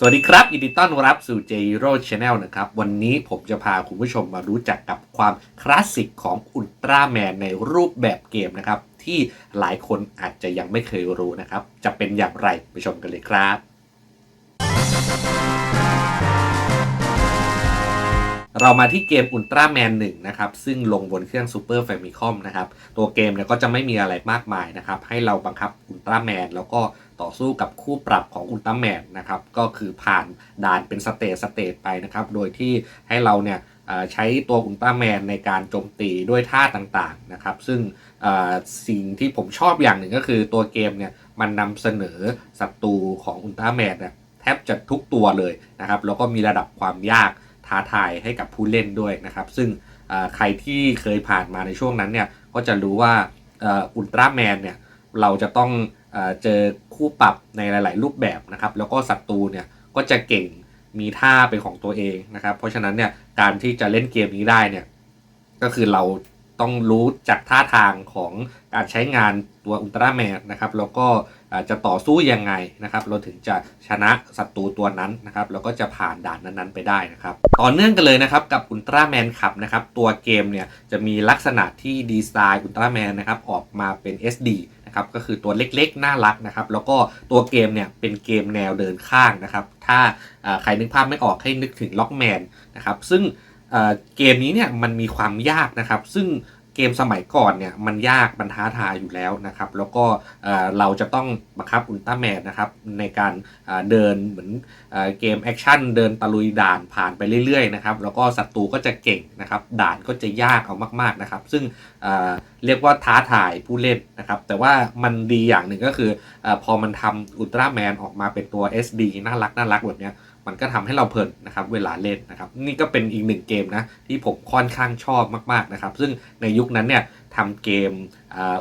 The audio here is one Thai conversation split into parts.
สวัสดีครับยินดีต้อนรับสู่ j r o Channel นะครับ วันนี้ผมจะพาคุณผู้ชมมารู้จักกับความคลาสสิกของอุลตร้าแมนในรูปแบบเกมนะครับ ที่หลายคนอาจจะยังไม่เคยรู้นะครับ จะเป็นอย่างไรไปชมกันเลยครับ เรามาที่เกมอุลตร้าแมน1นะครับ ซึ่งลงบนเครื่อง Super Famicom นะครับ ตัวเกมเนี่ยก็จะไม่มีอะไรมากมายนะครับ ให้เราบังคับอุลตร้าแมนแล้วก็ต่อสู้กับคู่ปรับของอุลตร้าแมนนะครับ ก็คือผ่านด่านเป็นสเตจสเตจไปนะครับ โดยที่ให้เราเนี่ยใช้ตัวอุลตร้าแมนในการโจมตีด้วยท่าต่างๆนะครับ ซึ่งสิ่งที่ผมชอบอย่างหนึ่งก็คือตัวเกมเนี่ยมันนำเสนอศัตรูของอุลตร้าแมนเนี่ยแทบจะทุกตัวเลยนะครับ แล้วก็มีระดับความยาก ท้าทายให้กับผู้เล่นด้วยนะครับ ซึ่งใครที่เคยผ่านมาในช่วงนั้นเนี่ยก็จะรู้ว่าอุลตร้าแมนเนี่ยเราจะต้องเจอคู่ปรับในหลาย ๆ รูปแบบนะครับ แล้วก็ศัตรูเนี่ยก็จะเก่งมีท่าเป็นของตัวเองนะครับ เพราะฉะนั้นเนี่ยการที่จะเล่นเกมนี้ได้เนี่ยก็คือเราต้องรู้จากท่าทางของการใช้งานตัวอุลตร้าแมนนะครับ แล้วก็ จะต่อสู้ยังไงนะครับ เราถึงจะชนะศัตรูตัวนั้นนะครับ แล้วก็จะผ่านด่านนั้นๆไปได้นะครับ ต่อเนื่องกันเลยนะครับกับอุลตร้าแมนขับนะครับ ตัวเกมเนี่ยจะมีลักษณะที่ดีไซน์อุลตร้าแมนนะครับออกมาเป็น SD นะครับก็คือตัวเล็กๆ น่ารักนะครับ แล้วก็ตัวเกมเนี่ยเป็นเกมแนวเดินข้างนะครับ ถ้าใครนึกภาพไม่ออกให้นึกถึงล็อกแมนนะครับ ซึ่งเกมนี้เนี่ยมันมีความยากนะครับ ซึ่ง เกมสมัยก่อนเนี่ยมันยากบรรท้าทายอยู่แล้วนะครับ แล้วก็เราจะต้องบังคับอุลตร้าแมนนะครับในการเดินเหมือนเกมแอคชั่นเดินตะลุยด่านผ่านไปเรื่อยๆนะครับแล้วก็ศัตรูก็จะเก่งนะครับด่านก็จะยากเอามากๆนะครับ ซึ่งเรียกว่าท้าทายผู้เล่นนะครับ แต่ว่ามันดีอย่างหนึ่งก็คือเออพอมันทำอุลตร้าแมนออกมาเป็นตัว SD น่ารักน่ารักแบบเนี้ย มันก็ทำให้เราเพลินนะครับเวลาเล่นนะครับนี่ก็เป็นอีกหนึ่งเกมนะที่ผมค่อนข้างชอบมากๆนะครับซึ่งในยุคนั้นเนี่ยทำเกม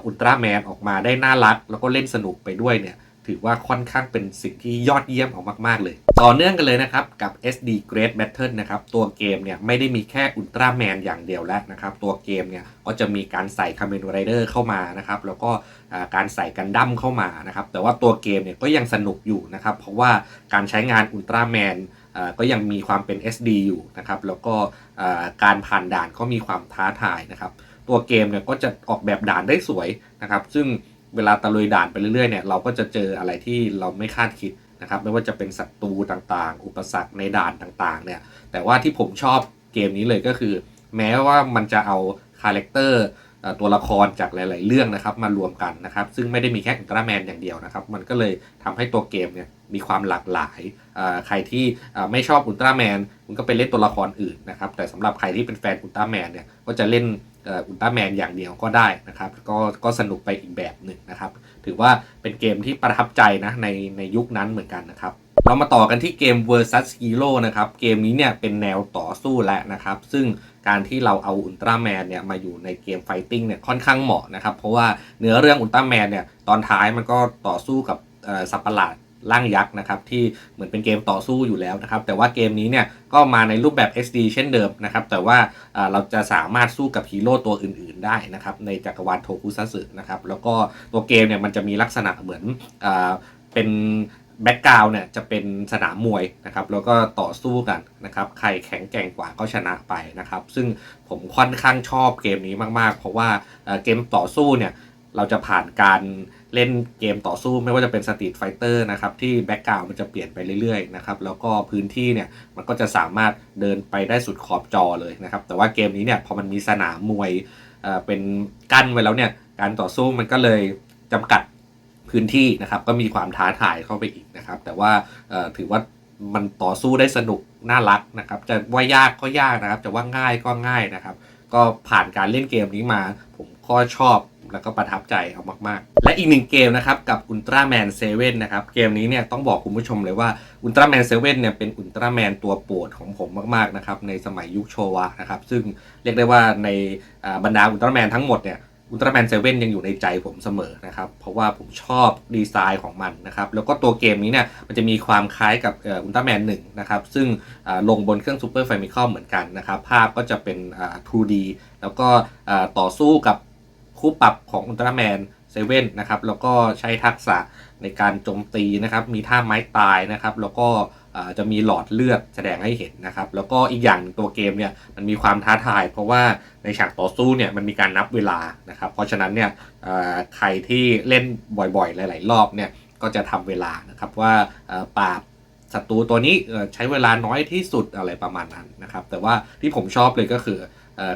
อุลตร้าแมนออกมาได้น่ารัก แล้วก็เล่นสนุกไปด้วยเนี่ย ถือว่าค่อนข้างเป็นสิ่งที่ยอดเยี่ยมออกมาก ๆ เลย ต่อเนื่องกันเลยนะครับ กับ SD Great Battle นะครับ ตัวเกมเนี่ยไม่ได้มีแค่อุลตร้าแมนอย่างเดียวแล้วนะครับ ตัวเกมเนี่ยก็จะมีการใส่คา m เมนไรเดอร์เข้ามานะครับ แล้วก็การใส่กันดั้มเข้ามานะครับ แต่ว่าตัวเกมเนี่ยก็ยังสนุกอยู่นะครับ เพราะว่าการใช้งานอุลตร้าแมนก็ยังมีความเป็น SD อยู่นะครับ แล้วก็การผ่านด่านก็มีความท้าทายนะครับ ตัวเกมเนี่ยก็จะออกแบบด่านได้สวยนะครับ ซึ่ง เวลาตะลุยด่านไปเรื่อยๆเนี่ยเราก็จะเจออะไรที่เราไม่คาดคิดนะครับไม่ว่าจะเป็นศัตรูต่างๆ อุปสรรคในด่านต่างๆเนี่ยแต่ว่าที่ผมชอบเกมนี้เลยก็คือ แม้ว่ามันจะเอาคาแรคเตอร์ตัวละครจากหลาย ๆ เรื่องนะครับมารวมกันนะครับ ซึ่งไม่ได้มีแค่อุลตร้าแมนอย่างเดียวนะครับ มันก็เลยทำให้ตัวเกมเนี่ย มีความหลากหลายาใครที่ไม่ชอบอุลตร้าแมนคุณก็ไปเล่นตัวละครอื่นนะครับ แต่สำหรับใครที่เป็นแฟนอุลตร้าแมนเนี่ย ก็จะเล่นอุลตร้าแมนอย่างเดียวก็ได้นะครับ ก็ก็สนุกไปอีกแบบหนึ่งนะครับ ถือว่าเป็นเกมที่ประทับใจนะในในยุคนั้นเหมือนกันนะครับ เรามาต่อกันที่เกม versus hero นะครับ เกมนี้เนี่ยเป็นแนวต่อสู้แล้วนะครับ ซึ่งการที่เราเอาอุลตร้าแมนเนี่ยมาอยู่ในเกมไฟติ้งเนี่ยค่อนข้างเหมาะนะครับ เพราะว่าเนื้อเรื่องอุลตร้าแมนเนี่ยตอนท้ายมันก็ต่อสู้กับสัตว์ประหลาด ร่างยักษ์นะครับที่เหมือนเป็นเกมต่อสู้อยู่แล้วนะครับแต่ว่าเกมนี้เนี่ยก็มาในรูปแบบ SD เช่นเดิมนะครับแต่ว่าเราจะสามารถสู้กับฮีโร่ตัวอื่น ๆได้นะครับในจักรวาลโทคุซัสึนะครับแล้วก็ตัวเกมเนี่ยมันจะมีลักษณะเหมือนเอ่อเป็นแบ็กกราวน์เนี่ยจะเป็นสนามมวยนะครับแล้วก็ต่อสู้กันนะครับใครแข็งแกร่งกว่าก็ชนะไปนะครับซึ่งผมค่อนข้างชอบเกมนี้มากๆ เพราะว่าเกมต่อสู้เนี่ยเราจะผ่านการ เล่นเกมต่อสู้ไม่ว่าจะเป็นสตรีทไฟเตอร์นะครับที่แบ็กกราวมันจะเปลี่ยนไปเรื่อยๆนะครับแล้วก็พื้นที่เนี่ยมันก็จะสามารถเดินไปได้สุดขอบจอเลยนะครับแต่ว่าเกมนี้เนี่ยพอมันมีสนามมวยเอ่อเป็นกั้นไว้แล้วเนี่ยการต่อสู้มันก็เลยจำกัดพื้นที่นะครับก็มีความท้าทายเข้าไปอีกนะครับ แต่ว่าเอ่อถือว่ามันต่อสู้ได้สนุกน่ารักนะครับ จะว่ายากก็ยากนะครับ จะว่าง่ายก็ง่ายนะครับ ก็ผ่านการเล่นเกมนี้มา ผมก็ชอบ แล้วก็ประทับใจเอามากๆ และอีกหนึ่งเกมนะครับกับ Ultraman 7นเซเว่นนะครับเกมนี้เนี่ยต้องบอกคุณผู้ชมเลยว่า Ultraman 7เซเว่นเนี่ยเป็นอุลตร้าแมนตัวโปรดของผมมากๆนะครับในสมัยยุคโชวะนะครับซึ่งเรียกได้ว่าในบรรดาอุลตร้าแมนทั้งหมดเนี่ยอุลตร้าแมนเซเว่นยังอยู่ในใจผมเสมอนะครับ เพราะว่าผมชอบดีไซน์ของมันนะครับ แล้วก็ตัวเกมนี้เนี่ยมันจะมีความคล้ายกับอุลตร้าแมนหนึ่งนะครับ ซึ่งลงบนเครื่อง Super Famicom เหมือนกันนะครับ ภาพก็จะเป็น 2D แล้วก็ต่อสู้กับ คู่ปรับของอุลตร้าแมนเซเว่นนะครับแล้วก็ใช้ทักษะในการโจมตีนะครับมีท่าไม้ตายนะครับแล้วก็จะมีหลอดเลือดแสดงให้เห็นนะครับแล้วก็อีกอย่างตัวเกมเนี่ยมันมีความท้าทาย เพราะว่าในฉากต่อสู้เนี่ยมันมีการนับเวลานะครับเพราะฉะนั้นเนี่ยใครที่เล่นบ่อยๆ หลาย ๆ รอบเนี่ยก็จะทำเวลานะครับว่าปราบศัตรูตัวนี้ใช้เวลาน้อยที่สุดอะไรประมาณนั้นนะครับแต่ว่าที่ผมชอบเลยก็คือ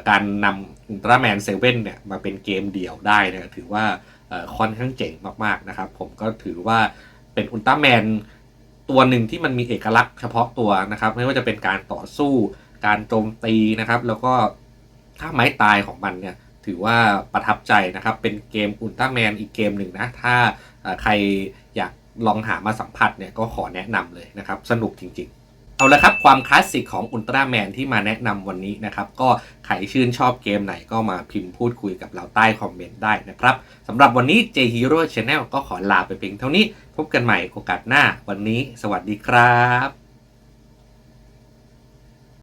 การนำอุลตร้าแมนเซเว่นเนี่ยมาเป็นเกมเดี่ยวได้เนี่ยถือว่าค่อนข้างเจ๋งมากๆนะครับ ผมก็ถือว่าเป็นอุลตร้าแมนตัวหนึ่งที่มันมีเอกลักษณ์เฉพาะตัวนะครับ ไม่ว่าจะเป็นการต่อสู้การโจมตีนะครับ แล้วก็ท่าไม้ตายของมันเนี่ยถือว่าประทับใจนะครับ เป็นเกมอุลตร้าแมนอีกเกมหนึ่งนะ ถ้าใครอยากลองหามาสัมผัสเนี่ยก็ขอแนะนำเลยนะครับ สนุกจริงๆ เอาละครับ ความคลาสสิกของอุลตร้าแมนที่มาแนะนำวันนี้นะครับ ก็ใครชื่นชอบเกมไหนก็มาพิมพ์พูดคุยกับเราใต้คอมเมนต์ได้นะครับสำหรับวันนี้ J Hero Channel ก็ขอลาไปเพียงเท่านี้ พบกันใหม่โอกาสหน้าวันนี้ สวัสดีครับ